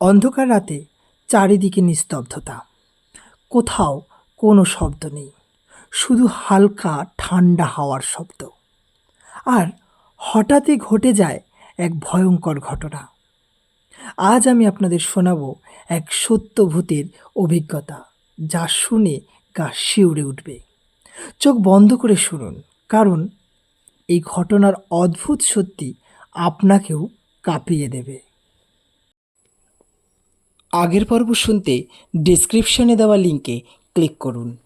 অন্ধকার রাতে চারিদিকে নিস্তব্ধতা। কোথাও কোনো শব্দ নেই, শুধু হালকা ঠান্ডা হাওয়ার শব্দ। আর হঠাৎই ঘটে যায় এক ভয়ঙ্কর ঘটনা। আজ আমি আপনাদের শোনাবো এক সত্য ভূতের অভিজ্ঞতা, যা শুনে গা শিউরে উঠবে। চোখ বন্ধ করে শুনুন, কারণ এই ঘটনার অদ্ভুত সত্যি আপনাকেও কাঁপিয়ে দেবে। আগের পর্ব শুনতে ডিসক্রিপশনে দেওয়া লিঙ্কে ক্লিক করুন।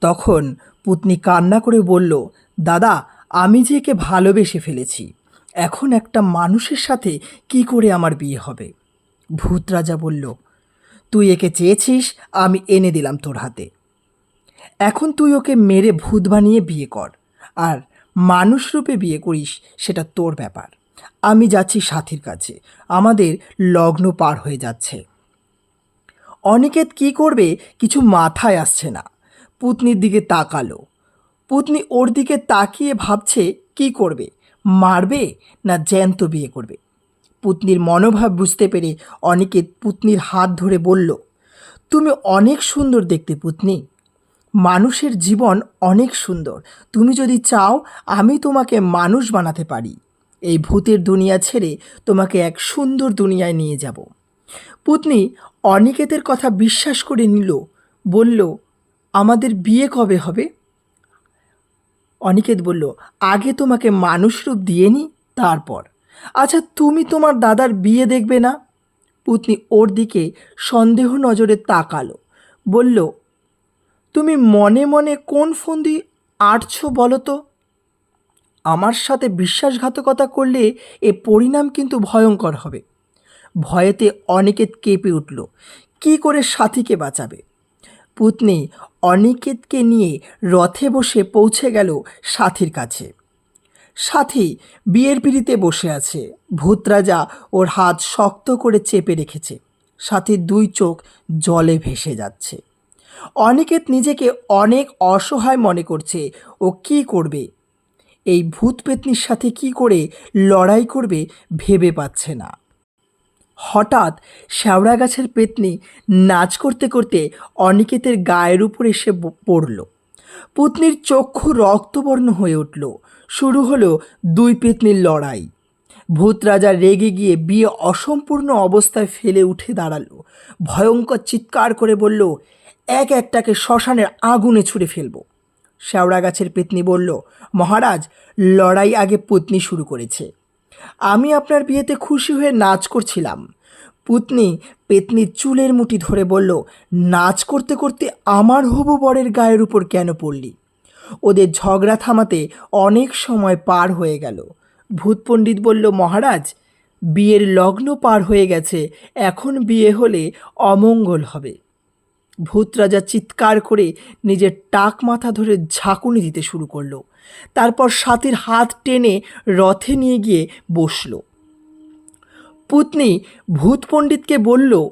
তখন পুতনি কান্না করে বলল, দাদা, আমি যে একে ভালোবেসে ফেলেছি, এখন একটা মানুষের সাথে কি করে আমার বিয়ে হবে? ভূত রাজা বলল, তুই একে চেয়েছিস, আমি এনে দিলাম তোর হাতে। এখন তুই ওকে মেরে ভূত বানিয়ে বিয়ে কর, আর মানুষ রূপে বিয়ে করিস, সেটা তোর ব্যাপার। আমি যাচ্ছি সাথীর কাছে। আমাদের লগ্ন পার হয়ে যাচ্ছে। অনিকেত কি করবে কিছু মাথায় আসছে না। পুতনির দিকে তাকালো। পুতনি ওর দিকে তাকিয়ে ভাবছে কি করবে? মারবে না জ্যান্ত বিয়ে করবে? পুতনির মনোভাব বুঝতে পেরে অনিকেত পুতনির হাত ধরে বলল, তুমি অনেক সুন্দর দেখতে পুতনি। মানুষের জীবন অনেক সুন্দর। তুমি যদি চাও আমি তোমাকে মানুষ বানাতে পারি। এই ভূতের দুনিয়া ছেড়ে তোমাকে এক সুন্দর দুনিয়ায় নিয়ে যাব। পুতনি অনিকেতের কথা বিশ্বাস করে নিল, বলল, আমাদের বিয়ে কবে হবে? অনিকেত বলল, আগে তোমাকে মানুষ রূপ দিয়ে নি, তারপর। আচ্ছা তুমি তোমার দাদার বিয়ে দেখবে না? পুতনি ওর দিকে সন্দেহ নজরে তাকালো, বলল, তুমি মনে মনে কোন ফন্দি আটছো বলো তো? আমার সাথে বিশ্বাসঘাতকতা করলে এ পরিণাম কিন্তু ভয়ঙ্কর হবে। ভয়েতে অনিকেত কেঁপে উঠল। কি করে সাথীকে বাঁচাবে? পুতনি অনিকেতকে নিয়ে রথে বসে পৌঁছে গেল সাথীর কাছে। সাথী বিয়ের পিড়িতে বসে আছে। ভূত রাজা ওর হাত শক্ত করে চেপে রেখেছে। সাথীর দুই চোখ জলে ভেসে যাচ্ছে। অনিকেত নিজেকে অনেক অসহায় মনে করছে। ও কি করবে? এই ভূত পেতনির সাথে কি করে লড়াই করবে ভেবে পাচ্ছে না। হঠাৎ শ্যাওড়া গাছের পেতনি নাচ করতে করতে অনিকেতের গায়ের উপর এসে পড়ল। পুতনির চক্ষু রক্তবর্ণ হয়ে উঠল। শুরু হলো দুই পেতনির লড়াই। ভূত রাজা রেগে গিয়ে বিয়ে অসম্পূর্ণ অবস্থায় ফেলে উঠে দাঁড়াল। ভয়ঙ্কর চিৎকার করে বলল, এক একটাকে শ্মশানের আগুনে ছুঁড়ে ফেলব। শ্যাওড়া গাছের পেতনি বলল, মহারাজ, লড়াই আগে পুতনি শুরু করেছে। আমি আপনার বিয়েতে খুশি হয়ে নাচ করছিলাম। পুতনি পেতনির চুলের মুঠি ধরে বলল, নাচ করতে করতে আমার হবু বরের গায়ের উপর কেন পড়লি? ওদের ঝগড়া থামাতে অনেক সময় পার হয়ে গেল। ভূত পণ্ডিত বলল, মহারাজ, বিয়ের লগ্ন পার হয়ে গেছে। এখন বিয়ে হলে অমঙ্গল হবে। ভূত রাজা চিৎকার করে নিজের টাক মাথা ধরে ঝাঁকুনি দিতে শুরু করল। তারপর সাথীর হাত টেনে রথে নিয়ে গিয়ে বসল। পুতনি ভূত পণ্ডিতকে বলল,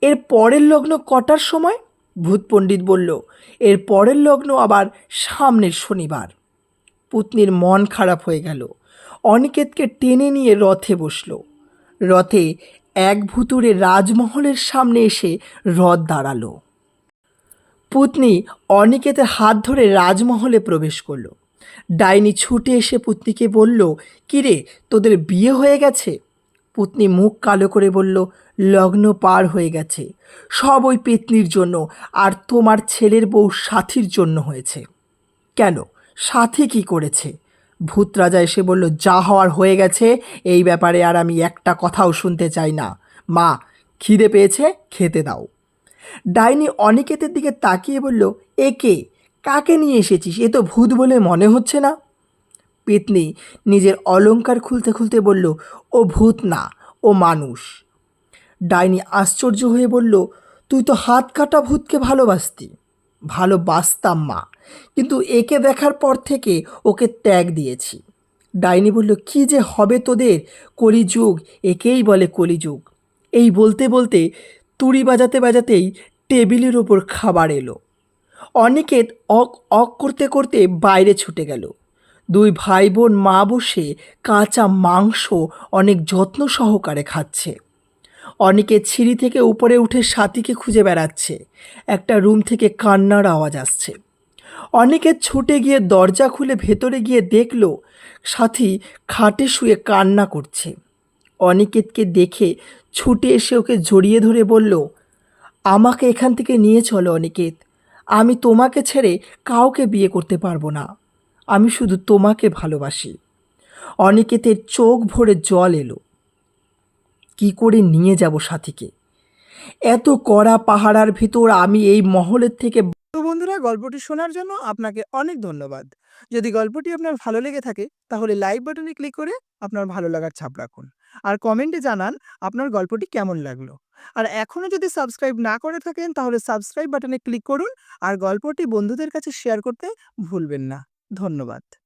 এর পরের লগ্ন কটার সময়? ভূত পণ্ডিত বলল, এর পরের লগ্ন আবার সামনের শনিবার। পুতনির মন খারাপ হয়ে গেল। অনিকেতকে টেনে নিয়ে রথে বসল। রথে এক ভুতুরে রাজমহলের সামনে এসে রথ দাঁড়াল। পুতনি অনিকেতের হাত ধরে রাজমহলে প্রবেশ করল। ডাইনি ছুটে এসে পুতনিকে বলল, কিরে, তোদের বিয়ে হয়ে গেছে? পুতনি মুখ কালো করে বলল, লগ্ন পার হয়ে গেছে। সব ওই পেতনির জন্য আর তোমার ছেলের বউ সাথীর জন্য হয়েছে। কেন? সাথী কি করেছে? ভূত রাজা এসে বলল, যা হওয়ার হয়ে গেছে, এই ব্যাপারে আর আমি একটা কথাও শুনতে চাই না। মা, খিদে পেয়েছে, খেতে দাও। ডাইনি অনিকেতের দিকে তাকিয়ে বলল, এ কে? কাকে নিয়ে এসেছিস? এ তো ভূত বলে মনে হচ্ছে না? পেতনি নিজের অলঙ্কার খুলতে খুলতে বলল, ও ভূত না, ও মানুষ। ডাইনি আশ্চর্য হয়ে বলল, তুই তো হাত কাটা ভূতকে ভালোবাসতি। ভালোবাসতাম মা। কিন্তু একে দেখার পর থেকে ওকে ত্যাগ দিয়েছি। ডাইনি বলল, কি যে হবে তোদের? কলিযুগ, একেই বলে কলিযুগ। এই বলতে বলতে তুড়ি বাজাতে বাজাতেই টেবিলের ওপর খাবার এলো। অনিকেত অক অক করতে করতে বাইরে ছুটে গেল। দুই ভাই বোন মা বসে কাঁচা মাংস অনেক যত্ন সহকারে খাচ্ছে। অনেকে সিঁড়ি থেকে উপরে উঠে সাথীকে খুঁজে বেড়াচ্ছে। একটা রুম থেকে কান্নার আওয়াজ আসছে। অনিকেত ছুটে গিয়ে দরজা খুলে ভেতরে গিয়ে দেখল সাথী খাটে শুয়ে কান্না করছে। অনিকেতকে দেখে ছুটে এসে ওকে জড়িয়ে ধরে বলল, আমাকে এখান থেকে নিয়ে চলো অনিকেত। আমি তোমাকে ছেড়ে কাউকে বিয়ে করতে পারব না। আমি শুধু তোমাকে ভালোবাসি। অনিকেতের চোখ ভরে জল এলো। কি করে নিয়ে যাব সাথীকে? এত কড়া পাহারার ভিতর আমি এই মহলের থেকে তো বন্ধুরা, গল্পটি শোনার জন্য আপনাকে অনেক ধন্যবাদ। যদি গল্পটি আপনার ভালো লেগে থাকে, তাহলে লাইক বাটনে ক্লিক করে আপনার ভালো লাগার ছাপ রাখুন। আর কমেন্টে জানান আপনার গল্পটি কেমন লাগল। আর এখনও যদি সাবস্ক্রাইব না করে থাকেন, তাহলে সাবস্ক্রাইব বাটনে ক্লিক করুন। আর গল্পটি বন্ধুদের কাছে শেয়ার করতে ভুলবেন না। ধন্যবাদ।